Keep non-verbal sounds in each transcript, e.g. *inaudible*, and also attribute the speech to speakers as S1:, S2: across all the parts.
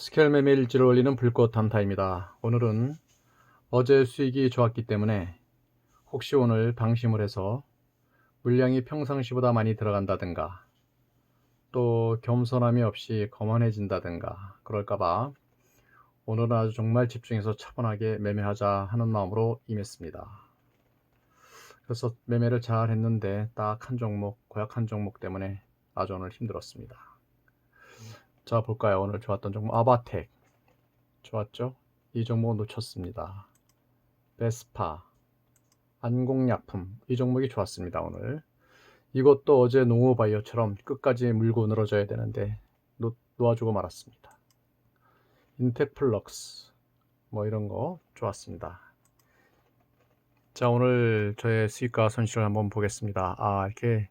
S1: 스켈 매매 일지를 올리는 불꽃 단타입니다. 오늘은 어제 수익이 좋았기 때문에 혹시 오늘 방심을 해서 물량이 평상시보다 많이 들어간다든가 또 겸손함이 없이 거만해진다든가 그럴까봐 오늘은 아주 정말 집중해서 차분하게 매매하자 하는 마음으로 임했습니다. 그래서 매매를 잘 했는데 딱 한 종목, 고약 한 종목 때문에 아주 오늘 힘들었습니다. 자 볼까요? 오늘 좋았던 종목. 아바텍. 좋았죠? 이 종목 놓쳤습니다. 베스파. 안공약품. 이 종목이 좋았습니다 오늘. 이것도 어제 농호바이오처럼 끝까지 물고 늘어져야 되는데 놓, 놓아주고 말았습니다. 인텍플럭스. 뭐 이런 거 좋았습니다. 자 오늘 저의 수익과 손실을 한번 보겠습니다. 아 이렇게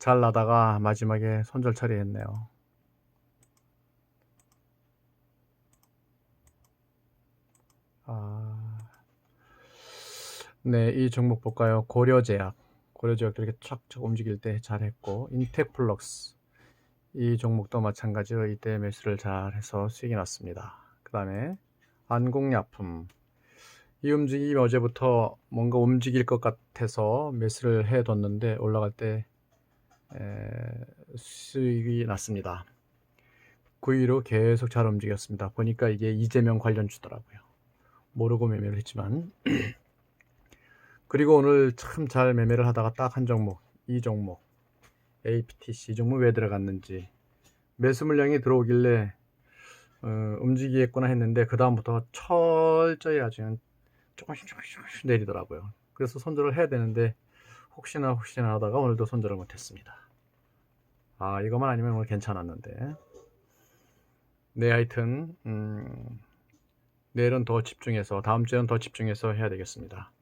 S1: 잘 나다가 마지막에 손절 처리했네요 네, 이 종목 볼까요? 고려제약. 고려제약도 이렇게 촥촥 움직일 때 잘했고, 인텍플럭스. 이 종목도 마찬가지로 이때 매수를 잘해서 수익이 났습니다. 그 다음에 안공약품. 이 움직임이 어제부터 뭔가 움직일 것 같아서 매수를 해뒀는데 올라갈 때 에, 수익이 났습니다. 9위로 계속 잘 움직였습니다. 보니까 이게 이재명 관련 주더라고요. 모르고 매매를 했지만 *clears throat* 그리고 오늘 참 잘 매매를 하다가 딱 한 종목 이 종목 APTC 이 종목 왜 들어갔는지. 매수 물량이 들어오길래 어, 움직이겠구나 했는데 그 다음부터 철저히 아주 조금씩 조금씩 조금씩 내리더라고요. 그래서 손절을 해야 되는데 혹시나 혹시나 하다가 오늘도 손절을 못했습니다. 아 이것만 아니면 오늘 괜찮았는데. 네 하여튼 음, 내일은 더 집중해서 다음 주에는 더 집중해서 해야 되겠습니다.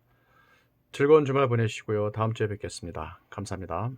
S1: 즐거운 주말 보내시고요. 다음 주에 뵙겠습니다. 감사합니다.